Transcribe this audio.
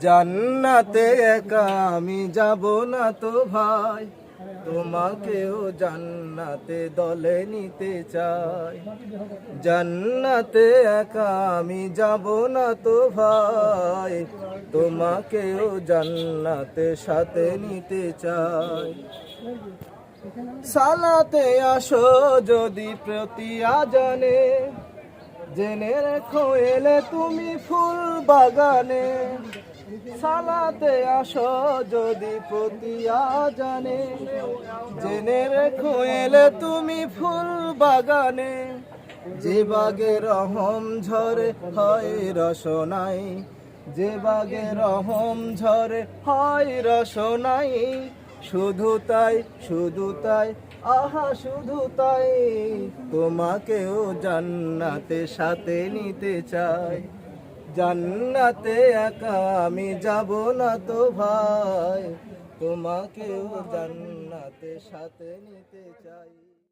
জান্নাতে একা আমি যাব না তো ভাই। তোমাকেও জান্নাতে দলে নিতে চাই। জান্নাতে একা আমি যাব না তো ভাই। তোমাকেও জান্নাতে সাথে নিতে চাই। সালাতে আসো যদি প্রতি আজানে। জেনে রেখো এলে তুমি ফুল বাগানে। সালাতে আসো যদি প্রতি জানে। জেনে রেখো এলে তুমি ফুল বাগানে। যে বাগে রহম ঝরে হয় রসনাই। যে বাগে রহম ঝরে হয় রসনাই। শুধু তাই শুধু তাই, আহা, শুধু তাই। তোমাকেও জান্নাতে সাথে নিতে চাই। জান্নাতে একা আমি যাব না তো ভাই। তোমাকেও জান্নাতে সাথে নিতে চাই।